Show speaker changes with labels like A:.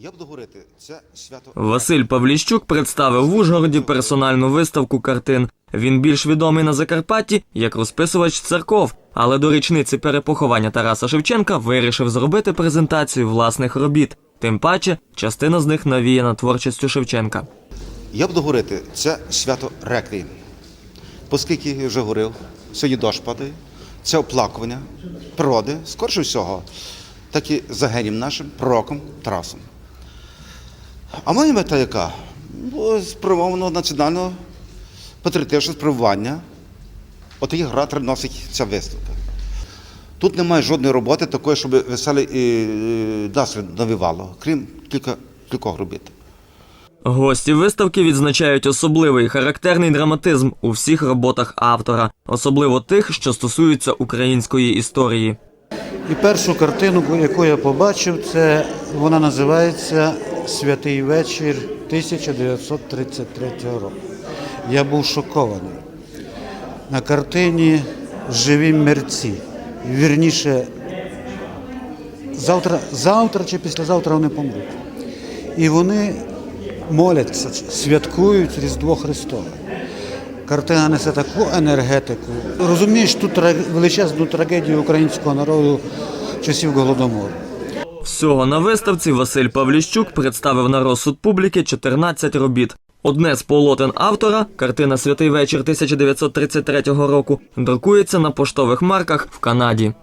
A: Я буду говорити, це свято.
B: Василь Павліщук представив в Ужгороді персональну виставку картин. Він більш відомий на Закарпатті як розписувач церков, але до річниці перепоховання Тараса Шевченка вирішив зробити презентацію власних робіт. Тим паче, частина з них навіяна творчістю Шевченка.
A: Я буду говорити, це свято реквієм. Оскільки я вже говорив, сьогодні дощ падає, це оплакування природи, скорше всього, так і за генієм нашим пророком Тарасом. А моя мета яка? Ну, спрямовано національного патріотичного спрямування. От їх гра носить ця виставка. Тут немає жодної роботи такої, щоб веселий і е, настрій навівало, крім кілька, кількох робіт.
B: Гості виставки відзначають особливий характерний драматизм у всіх роботах автора, особливо тих, що стосуються української історії.
C: І першу картину, яку я побачив, це вона називається Святий вечір 1933 року. Я був шокований. На картині живі мерці. Вірніше, завтра, завтра чи післязавтра вони помруть. І вони моляться, святкують Різдво Христове. Картина несе таку енергетику. Розумієш ту величезну трагедію українського народу часів Голодомору.
B: Всього на виставці Василь Павліщук представив на розсуд публіки 14 робіт. Одне з полотен автора, картина Святий вечір 1933 року, друкується на поштових марках в Канаді.